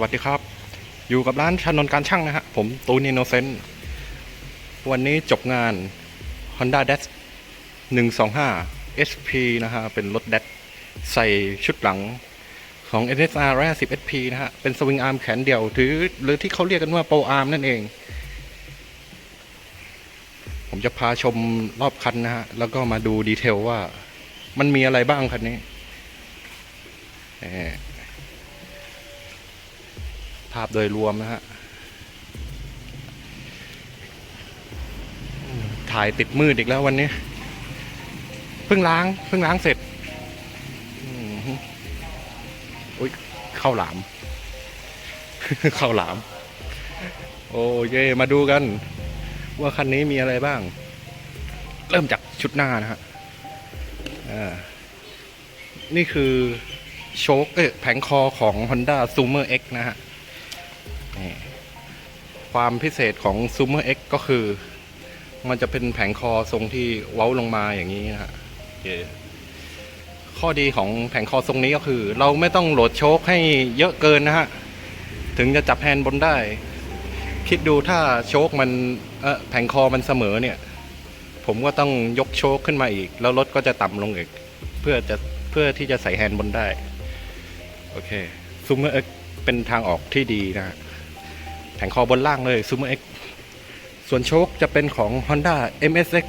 วัสดีครับ อยู่กับร้านชานน์การช่างนะฮะ ผมตูนิโนเซนวันนี้จบงาน Honda d a s 125 SP นะฮะ เป็นรถ d a s ใส่ชุดหลังของ NSR 150 SP นะฮะ เป็นสวิงอาร์มแขนเดี่ยวหรือหรือที่เขาเรียกกันว่าโปรอาร์มนั่นเอง ผมจะพาชมรอบคันนะฮะ แล้วก็มาดูดีเทลว่ามันมีอะไรบ้างคันนี้เอาพโดยรวมนะฮะถ่ายติดมืดอีกแล้ววันนี้ เพิ่งล้าง เพิ่งล้างเสร็จอุ้ยเข้าวหลามเข้าวหลาม โอ้เยมาดูกัน ว่าคันนี้มีอะไรบ้าง เริ่มจากชุดหน้านะฮะนี่คือโชคเอ้แผงคอของ Honda Zoomer X นะฮะ นี่ความพิเศษของ Zoomer X ก็คือ มันจะเป็นแผงคอทรงที่เว้าลงมาอย่างนี้นะฮะโอเคข้อดีของแผงคอทรงนี้ก็คือ เราไม่ต้องโหลดโชคให้เยอะเกินนะฮะ ถึงจะจับแฮนด์บนได้ คิดดูถ้าโชคมันเออแผงคอมันเสมอเนี่ย ผมก็ต้องยกโชคขึ้นมาอีก แล้วรถก็จะต่ำลงอีก เพื่อจะเพื่อที่จะใส่แฮนด์บนได้ โอเค Zoomer X เป็นทางออกที่ดีนะฮะ แผงคอบนล่างเลย Zoomer X ส่วนโชคจะเป็นของ Honda MSX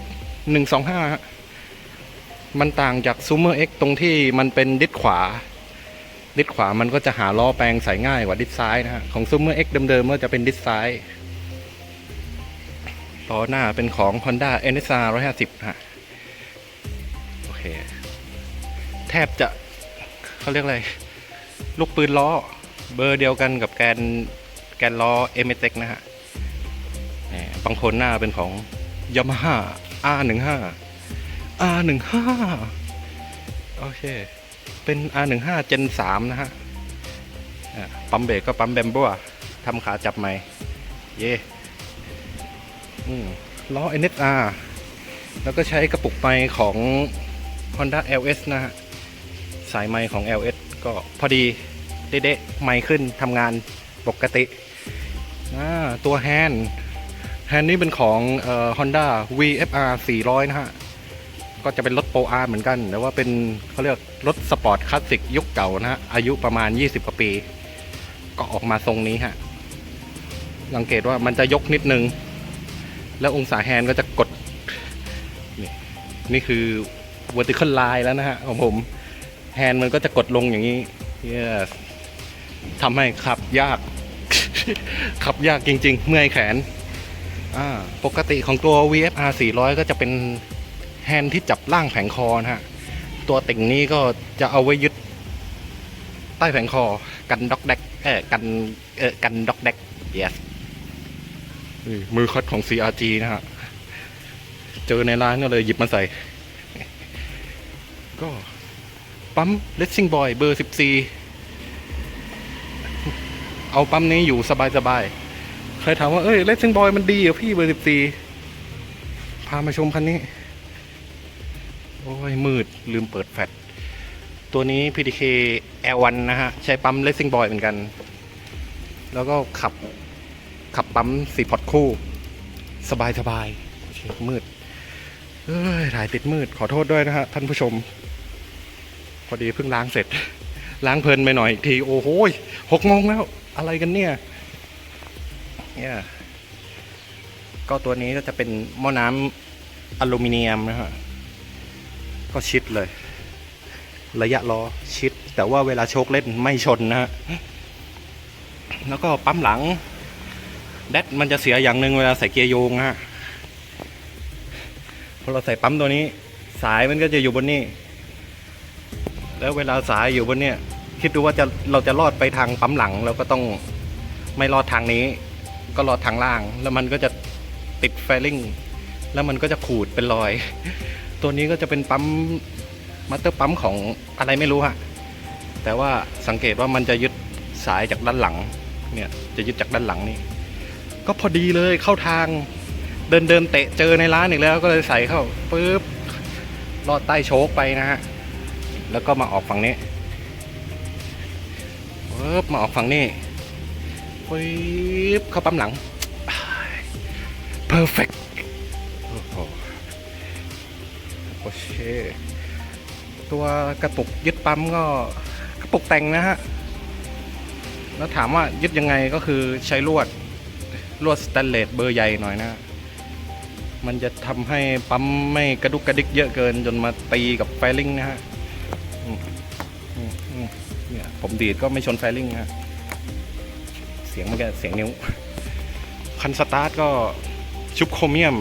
125 มันต่างจาก Zoomer X ตรงที่มันเป็นดิสขวา ดิสขวามันก็จะหาล้อแปลงใส่ง่ายกว่าดิสซ้ายนะฮะ ของ Zoomer X เดิมๆก็จะเป็นดิสซ้ายล้อหน้าเป็นของ Honda NSR 150 ฮะ โอเค แทบจะเขาเรียกอะไร ลูกปืนล้อ เบอร์เดียวกันกับแกน แกนล้อ m s x นะฮะบางคนหน้าเป็นของ Yamaha R15 R15 โอเค เป็น R15 Gen 3 นะฮะปั๊มเบรกก็ปั๊มแบมโบัวทำขาจับใหม่ เย่อืมล้อ NSR แล้วก็ใช้กระปุกไมค์ของ Honda LS นะฮะ สายไมค์ของ LS ก็พอดีเด๊ะๆไมค์ขึ้นทำงานปกติ ตัวแฮนด์แฮนด์นี้เป็นของเอ่อ Honda VFR 400 นะฮะ ก็จะเป็นรถโปรอาร์เหมือนกันแต่ว่าเป็นเขาเรียกรถสปอร์ตคลาสสิกยุคเก่านะฮะ อายุประมาณ 20 กว่าปี ก็ออกมาทรงนี้ฮะ สังเกตว่ามันจะยกนิดนึง แล้วองศาแฮนด์ก็จะกด นี่นี่คือ vertical line แล้วนะฮะของผมแฮนด์มันก็จะกดลงอย่างนี้ yes ทำให้ขับยาก ขับยากจริง ๆ เมื่อยแขนอ่าปกติของตัว VFR 400 ก็จะเป็นแฮนด์ที่จับล่างแผงคอนะฮะ ตัวติ่งนี้ก็จะเอาไว้ยึดใต้แผงคอ กันด็อกแดกเออกันเออกันด็อกแดก yes นี่มือคัดของ CRG นะฮะ เจอในร้านก็เลยหยิบมาใส่ ก็ปั๊ม Racing Boy เบอร์ 14 เอาปั๊มนี้อยู่สบายๆ ใครถามว่า เอ้ย Racing Boy มันดีเหรอพี่เบอร์14พามาชมคันนี้ โอ้ย มืดลืมเปิดแฟลชตัวนี้ PDK L1 นะฮะ ใช้ปั๊ม Racing Boy เหมือนกัน แล้วก็ขับขับปั๊มสีพอตคู่ สบายๆโอเคมืด เอ้ยถ่ายติดมืดขอโทษด้วยนะฮะ ท่านผู้ชม พอดีเพิ่งล้างเสร็จล้างเพลินไปหน่อยอีกที โอ้โหหกโมงแล้ว อะไรกันเนี่ย เนี่ย ก็ตัวนี้ก็จะเป็นหม้อน้ำอลูมิเนียมนะฮะ ก็ชิดเลย ระยะล้อชิด แต่ว่าเวลาโชคเล่นไม่ชนนะฮะ แล้วก็ปั๊มหลัง แดดมันจะเสียอย่างหนึ่งเวลาใส่เกียร์โยงฮะ พอเราใส่ปั๊มตัวนี้ สายมันก็จะอยู่บนนี้ แล้วเวลาสายอยู่บนเนี้ย คิดดูว่าจะเราจะรอดไปทางปั๊มหลังเราก็ต้องไม่รอดทางนี้ ก็รอดทางล่าง แล้วมันก็จะติดแฟลิงแล้วมันก็จะขูดเป็นรอย ตัวนี้ก็จะเป็นปั๊มมัตเตอร์ปั๊มของอะไรไม่รู้ฮะแต่ว่าสังเกตว่ามันจะยึดสายจากด้านหลังเนี่ยจะยึดจากด้านหลังนี่ก็พอดีเลยเข้าทางเดินเดินเตะเจอในร้านอีกแล้วก็เลยใส่เข้าปุ๊บลอดใต้โชคไปนะฮะแล้วก็มาออกฝั่งนี้ ปึ๊บมาออกฝั่งนี้ปึ๊บเข้าปั๊มหลัง perfect โอ้โหโอเคตัวกระปุกยึดปั๊มก็กระปุกแต่งนะฮะ แล้วถามว่ายึดยังไงก็คือใช้ลวดลวดสแตนเลสเบอร์ใหญ่หน่อยนะ มันจะทำให้ปั๊มไม่กระดุกกระดิกเยอะเกินจนมาตีกับไฟลิงนะฮะ ผมดีดก็ไม่ชนไฟลิงนะเสียงมันก็เสียงนิ้ว คันสตาร์ทก็ชุบโครเมียม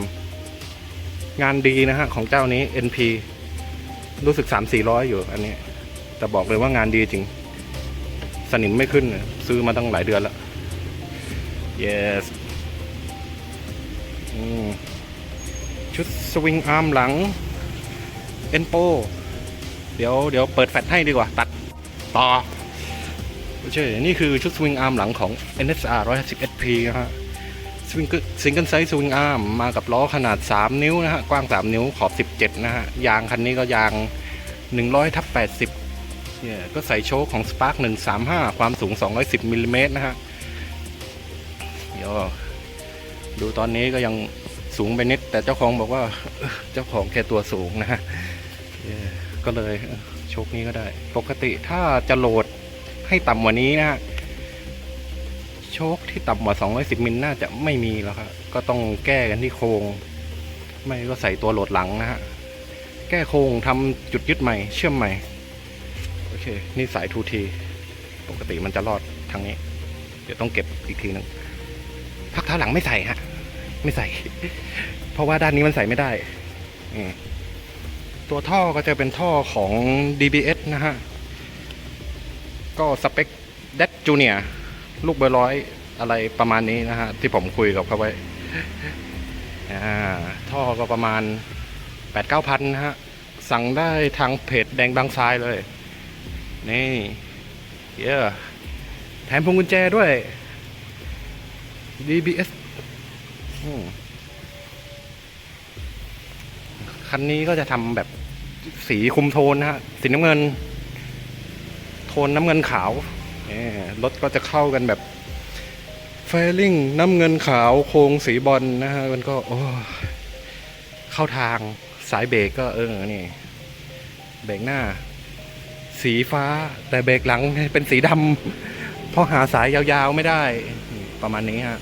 งานดีนะฮะ ของเจ้านี้ NP รู้สึก 3 4 0 0 อยู่อันนี้ แต่บอกเลยว่างานดีจริง สนิมไม่ขึ้น ซื้อมาตั้งหลายเดือนแล้ว yes ชุดสวิงอาร์มหลัง เอ็นโป เดี๋ยวเดี๋ยวเปิดแฟลชให้ดีกว่า ตัดต่อ ใช่ นี่คือชุดสวิงอาร์มหลังของ NSR 150 SP นะฮะสวิงซิงเกิลไซส์สวิงอาร์มมากับล้อขนาด 3 นิ้วนะฮะ กว้าง 3 นิ้วขอบ 17 นะฮะ ยางคันนี้ก็ยาง 100ทับ80เนี่ยก็ใส่โชคของ Spark 135 ความสูง 210มิลลิเมตรนะฮะ เดี๋ยวดูตอนนี้ก็ยังสูงไปนิด แต่เจ้าของบอกว่าเจ้าของแค่ตัวสูงนะฮะก็เลยโชคนี้ก็ได้ ปกติถ้าจะโหลด ให้ต่ำกว่านี้นะฮะโชคที่ต่ำกว่า 210มิลน่าจะไม่มีแล้วครับก็ต้องแก้กันที่โครง ไม่ก็ใส่ตัวโหลดหลังนะฮะแก้โครงทำจุดยึดใหม่ เชื่อมใหม่ โอเค นี่สาย 2T ปกติมันจะรอดทางนี้ เดี๋ยวต้องเก็บอีกทีหนึงพักเท้าหลังไม่ใส่ฮะ ไม่ใส่ เพราะว่าด้านนี้มันใส่ไม่ได้ ตัวท่อก็จะเป็นท่อของ DBS นะฮะ ก็สเปค d ด d Junior ลูกเบอร์ร้อยอะไรประมาณนี้นะฮะ ที่ผมคุยกับเขาไว้ท่อก็ประมาณ 8 9 0 0พันนะฮะ สั่งได้ทางเพจแดงบางทรายเลย นี่เยอะแถมพวงกุญแจด้วย DBS อืมคันนี้ก็จะทำแบบสีคุมโทนนะฮะ สีน้ำเงิน โทนน้ำเงินขาวรถก็จะเข้ากันแบบเฟลลิ่งน้ำเงินขาวโครงสีบอลนะฮะมันก็เข้าทางสายเบรกก็เออนี่เบรกหน้า สีฟ้าแต่เบรกหลังเป็นสีดำเพราะหาสายยาวๆไม่ได้ประมาณนี้ฮะ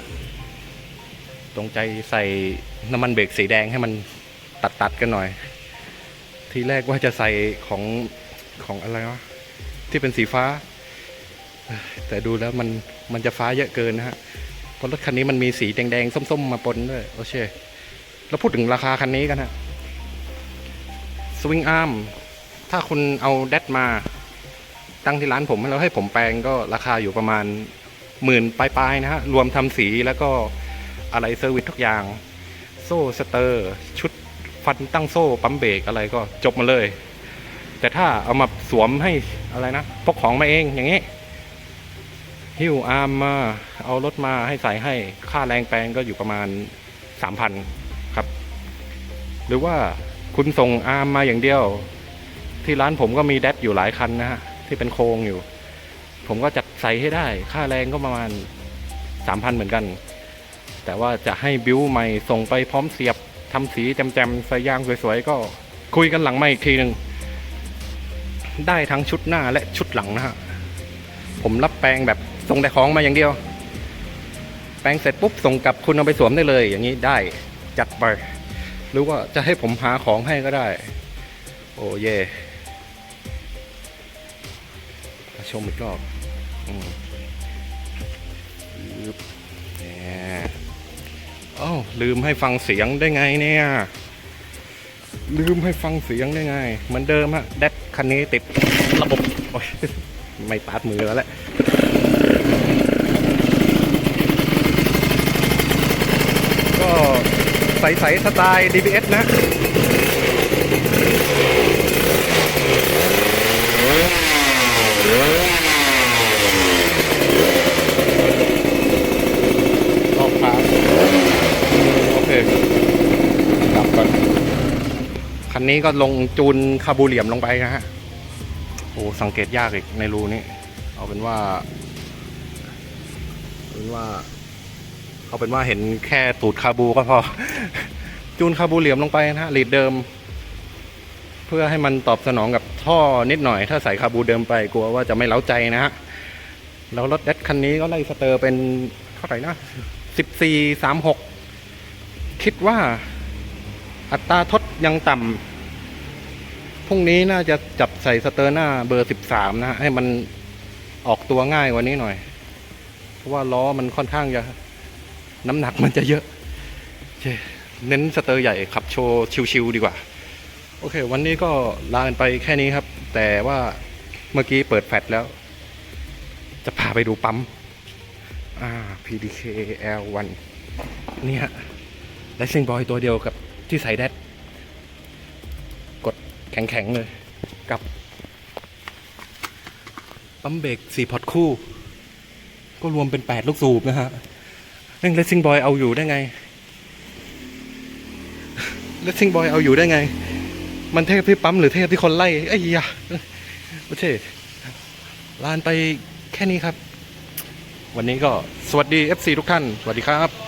ตรงใจใส่น้ำมันเบรกสีแดงให้มันตัดตัดๆกันหน่อย ทีแรกว่าจะใส่ของของอะไรวะ ที่เป็นสีฟ้า แต่ดูแล้วมันมันจะฟ้าเยอะเกินนะฮะเพราะรถคันนี้มันมีสีแดงๆ ส้ม ๆ มาปนด้วยโอเคแล้วพูดถึงราคาคันนี้กันฮะสวิงอาร์มถ้าคุณเอาแดดมาตั้งที่ร้านผมแล้วให้ผมแปลงก็ราคาอยู่ประมาณหมื่นปลายๆนะฮะ รวมทำสีแล้วก็อะไรเซอร์วิสทุกอย่าง โซ่สเตอร์ ชุดฟันตั้งโซ่ปั๊มเบรกอะไรก็จบมาเลย แต่ถ้าเอามาสวมให้อะไรนะพกของมาเองอย่างนี้หิ้วอาร์มมาเอารถมาให้ใส่ให้ค่าแรงแปลงก็อยู่ประมาณสามพันครับ หรือว่าคุณส่งอาร์มมาอย่างเดียว ที่ร้านผมก็มีแดดอยู่หลายคันนะฮะที่เป็นโครงอยู่ ผมก็จัดใส่ให้ได้ ค่าแรงก็ประมาณสามพันเหมือนกัน แต่ว่าจะให้บิวใหม่ส่งไปพร้อมเสียบทำสีแจมๆใส่ยางสวยๆก็คุยกันหลังไม่อีกทีหนึ่ง ได้ทั้งชุดหน้าและชุดหลังนะฮะ ผมรับแปลงแบบส่งแต่ของมาอย่างเดียว แปลงเสร็จปุ๊บส่งกลับคุณเอาไปสวมได้เลย อย่างนี้ได้จัดไป หรือว่าจะให้ผมหาของให้ก็ได้ โอ้เย่ชมอีกรอบอืมเอ้าลืมให้ฟังเสียงได้ไงเนี่ย ลืมให้ฟังเสียงได้ไง เหมือนเดิมฮะแดด คันนี้ติดระบบโอยไม่ตัดมือแล้วแหละก็ใสๆสไตล์ DBS นะออกทาโอเคกลับก่อน นี้ก็ลงจูนคาบูเหลี่ยมลงไปนะฮะโอ้สังเกตยากอีกในรูนี้ เอาเป็นว่าเป็นว่า เอาเป็นว่าเห็นแค่ตูดคาบูก็พอ จูนคาบูเหลี่ยมลงไปนะฮะลีดเดิม เพื่อให้มันตอบสนองกับท่อนิดหน่อย ถ้าใส่คาบูเดิมไปกลัวว่าจะไม่เล้าใจนะฮะแล้วรถแดดคันนี้ก็ไล่สเตอร์เป็นเท่าไหร่นะสิบสี่สามหกคิดว่าอัตราทดยังต่ำ พรุ่งนี้น่าจะจับใส่สเตอร์หน้าเบอร์สิบสามนะฮะให้มันออกตัวง่ายกว่านี้หน่อย เพราะว่าล้อมันค่อนข้างจะน้ำหนักมันจะเยอะเคเน้นสเตอร์ใหญ่ขับโชว์ชิวๆดีกว่า โอเค วันนี้ก็ลาไปแค่นี้ครับ แต่ว่าเมื่อกี้เปิดแฟลชแล้ว จะพาไปดูปั๊มอ่า PDK L1 นี่ฮะ Racing Boy ตัวเดียวกับที่ใส่แดด แข็งๆ เลย กับปั๊มเบรก4พอร์ตคู่ ก็รวมเป็น8ลูกสูบนะฮะเร่ง Racing Boy เอาอยู่ได้ไง Racing Boy เอาอยู่ได้ไง มันเทพที่ปั๊มหรือเทพที่คนไล่ไอ้ยะโอเคลานไปแค่นี้ครับ วันนี้ก็สวัสดี FC ทุกท่าน สวัสดีครับ